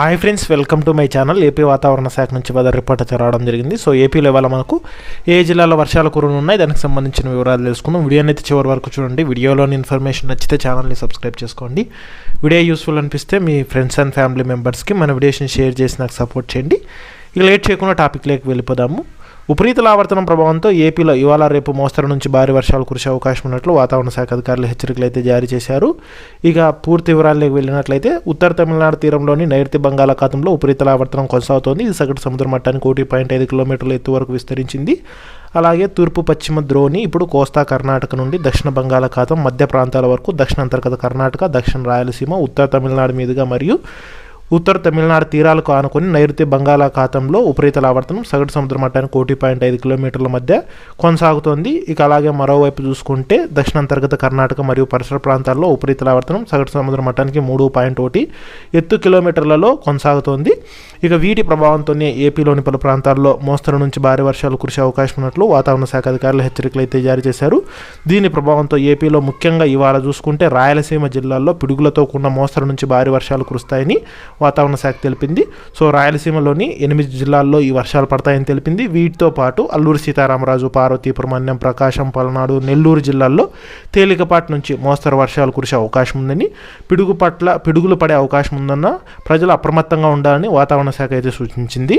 Hi friends welcome to my channel AP వాతావరణ శాఖ నుంచి వెదర్ రిపోర్ట్ అయితే రావడం జరిగింది. సో ఏపీలో ఇవాళ మనకు ఏ జిల్లాలో వర్షాలు కురులు ఉన్నాయి? దానికి సంబంధించిన వివరాలు తెలుసుకుందాం. వీడియోని అయితే చివరి వరకు చూడండి. వీడియోలోని ఇన్ఫర్మేషన్ నచ్చితే ఛానల్ని సబ్స్క్రైబ్ చేసుకోండి. వీడియో యూస్ఫుల్ అనిపిస్తే మీ ఫ్రెండ్స్ అండ్ ఫ్యామిలీ మెంబర్స్కి మన వీడియోస్ని షేర్ చేసి నాకు సపోర్ట్ చేయండి. ఇక లేట్ చేయకుండా టాపిక్లోకి వెళ్ళిపోదాము. ఉపరితల ఆవర్తనం ప్రభావంతో ఏపీలో ఇవాళ రేపు మోస్తరు నుంచి భారీ వర్షాలు కురిసే అవకాశం ఉన్నట్లు వాతావరణ శాఖ అధికారులు హెచ్చరికలు అయితే జారీ చేశారు. ఇక పూర్తి వివరాల్లోకి వెళ్ళినట్లయితే ఉత్తర తమిళనాడు తీరంలోని నైరుతి బంగాళాఖాతంలో ఉపరితల ఆవర్తనం కొనసాగుతోంది. ఇది సగటు సముద్ర మట్టానికి ఒకటి పాయింట్ ఐదు కిలోమీటర్ల ఎత్తు వరకు విస్తరించింది. అలాగే తూర్పు పశ్చిమ ద్రోణి ఇప్పుడు కోస్తా కర్ణాటక నుండి దక్షిణ బంగాళాఖాతం మధ్య ప్రాంతాల వరకు దక్షిణ అంతర్గత కర్ణాటక దక్షిణ రాయలసీమ ఉత్తర తమిళనాడు మీదుగా మరియు ఉత్తర తమిళనాడు తీరాలకు ఆనుకొని నైరుతి బంగాళాఖాతంలో ఉపరితల ఆవర్తనం సగటు సముద్ర మట్టానికి ఒకటి పాయింట్ ఐదు కిలోమీటర్ల మధ్య కొనసాగుతోంది. ఇక అలాగే మరోవైపు చూసుకుంటే దక్షిణాంతర్గత కర్ణాటక మరియు పరిసర ప్రాంతాల్లో ఉపరితల ఆవర్తనం సగటు సముద్ర మట్టానికి మూడు పాయింట్ ఒకటి ఎత్తు కిలోమీటర్లలో కొనసాగుతోంది. ఇక వీటి ప్రభావంతోనే ఏపీలోని పలు ప్రాంతాల్లో మోస్తరు నుంచి భారీ వర్షాలు కురిసే అవకాశం ఉన్నట్లు వాతావరణ శాఖ అధికారులు హెచ్చరికలు అయితే జారీ చేశారు. దీని ప్రభావంతో ఏపీలో ముఖ్యంగా ఇవాళ చూసుకుంటే రాయలసీమ జిల్లాల్లో పిడుగులతో కూడిన మోస్తరు నుంచి భారీ వర్షాలు కురుస్తాయని వాతావరణ శాఖ తెలిపింది. సో రాయలసీమలోని ఎనిమిది జిల్లాల్లో ఈ వర్షాలు పడతాయని తెలిపింది. వీటితో పాటు అల్లూరు సీతారామరాజు పార్వతీపురం అన్యం ప్రకాశం పల్నాడు నెల్లూరు జిల్లాల్లో తేలికపాటి నుంచి మోస్తరు వర్షాలు కురిసే అవకాశం ఉందని పిడుగు పట్ల పిడుగులు పడే అవకాశం ఉందన్న ప్రజలు అప్రమత్తంగా ఉండాలని వాతావరణ శాఖ అయితే సూచించింది.